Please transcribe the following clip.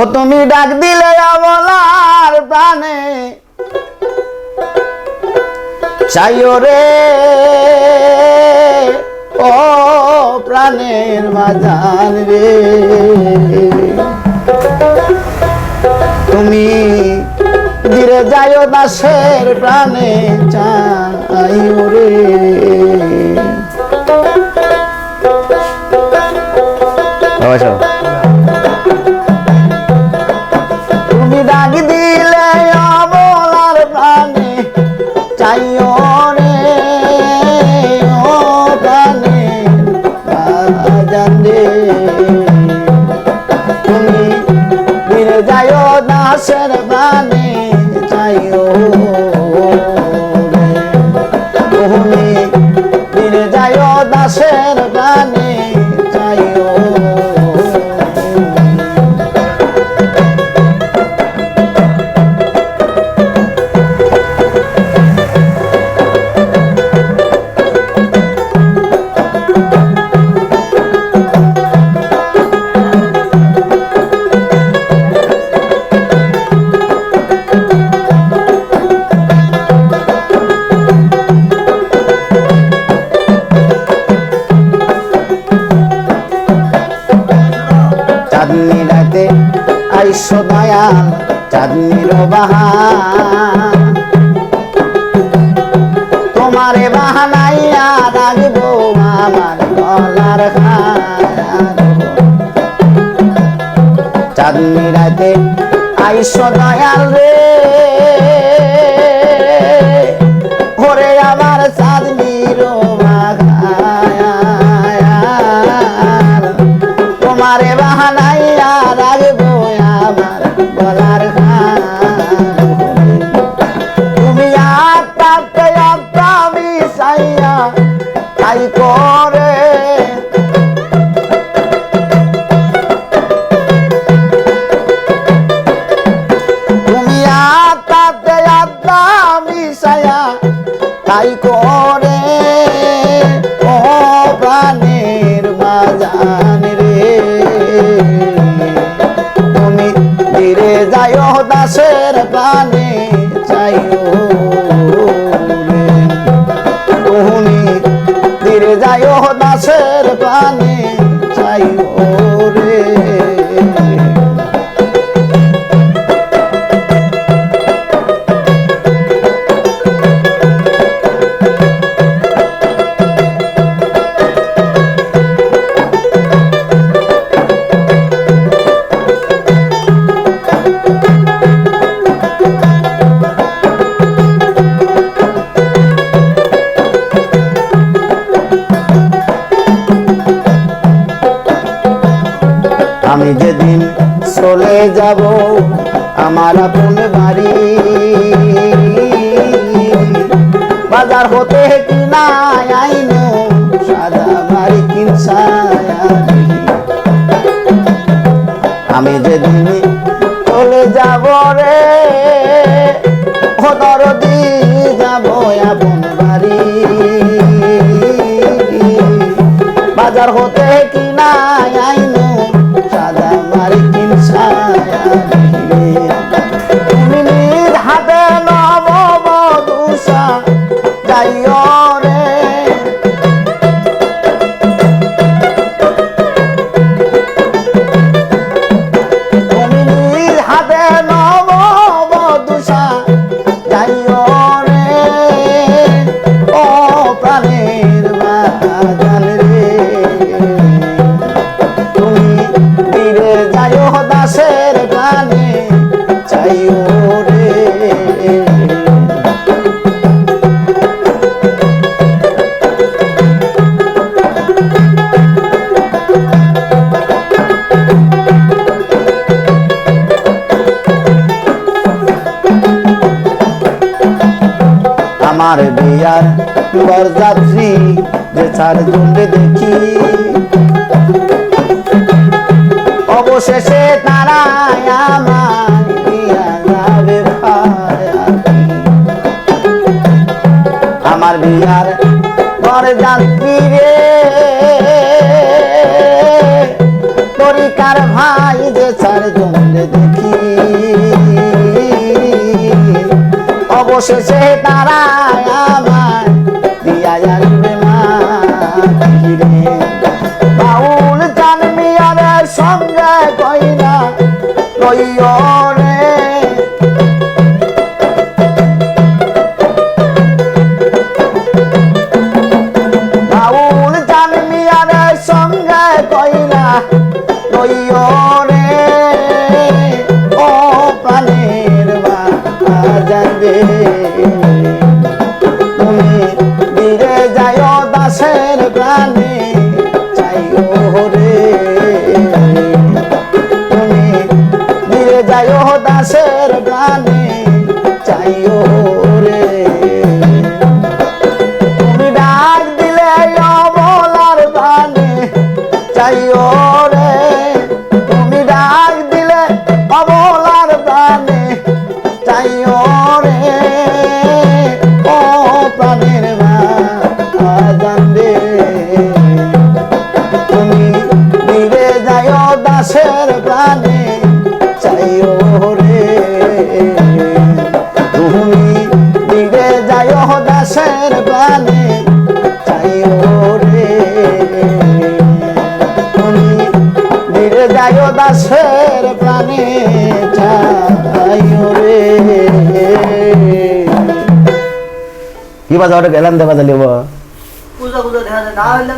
ও তুমি ডাক দিলে অবলার প্রাণে, চাইও রে, ও প্রাণের বাজান রে। তুমি ধীরে যাইও দাসের প্রাণে, চাইও রে। চাঁদনি রাতে আইস দয়াল চাঁদনির বাহান। তোমারে বাহানাইয়া রাখব আমার গলার চাঁদনি রাতে আইস দয়াল রে। ওরে আমার চাঁদনির বাহান। তোমারে বাহানাইয়া মিশাইয়া তাই করে। তুমি আত্মাতে আত্মা মিশাইয়া তাই করে। ও প্রাণের বাজান রে। তুমি ধীরে যাইও দাসের প্রাণে। আমি যেদিন চলে যাব, আমার আপন বাড়ি। বাজার হতে কিনা সাদা বাড়ি কিনসায়া আমি। যেদিন চলে যাব রে হদর তুমি আমার বিয়ার বরযাত্রী যে চারজনকে দেখি অবশেষে তারা আমার। আমার বিয়ার বরযাত্রী রে তরিকার ভাই যে চারজন রে দেখি অবশেষে তারা আমায় দিয়া আসবে মাটি রে বাউল চান মিয়ারের সঙ্গে কইরা রইয় রে বাউল মিয়ারের সঙ্গে দাসের প্রাণে চাইও রে তুমি ধীরে যায় দাসের প্রাণে চাইও রে দিলে অমলার প্রাণে চাইও রে তুমি দিলে অমলার প্রাণে চাইও রে যায় দাসের প্রাণে কি বাজা ওটা গেলাম দেবা দিলিব পূজা পূজা দেখা যায় না